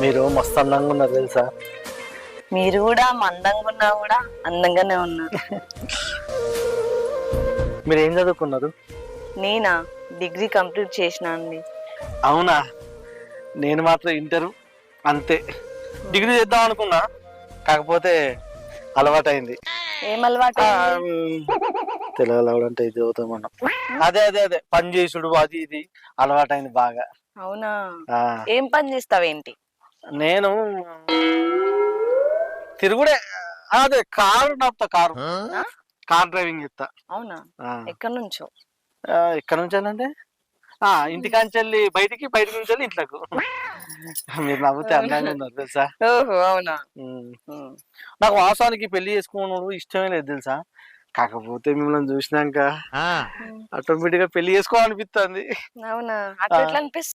మీరు మస్తు అందంగా ఉన్నారు తెలుసా? మీరు కూడా మందంగా ఉన్నా కూడా అందంగానే ఉన్నారు మీరు ఏం చదువుకున్నారు? నేనా? డిగ్రీ కంప్లీట్ చేసిన అండి. అవునా? నేను మాత్రం ఇంటర్ అంతే. డిగ్రీ చేద్దాం అనుకున్నా కాకపోతే అలవాటైంది. ఏం అలవాటు ఆ, ఉమ్, తెలుగులో కూడా అంటే ఇది చదువుతాం మనం అదే అదే అదే. పని చేసుడు అది ఇది. అలవాటైంది బాగా. అవునా? ఆ, ఏం పని చేస్తావేంటి? నేను తిరుగుడే అదే కారు నడుపుతా కారు? కార్ డ్రైవింగ్ చేస్తా అవునా. ఎక్కడి నుంచో? ఆ, ఎక్కడ నుంచి అంటే ఆ ఇంటికాంచి వెళ్ళి బయటికి బయట నుంచి వెళ్ళి ఇంట్లోకు. మీరు నవ్వుతే అందంగా ఉన్నారు తెలుసా? ఓహో అవునా. నాకు వాస్తవానికి పెళ్ళి చేసుకోవడం ఇష్టమే లేదు తెలుసా? కాకపోతే మిమ్మల్ని చూసినాక ఆటోమేటిక్గా పెళ్ళి చేసుకోవాలనిపిస్తుంది అవునా? అట్లా ఎట్లా అనిపిస్తుంది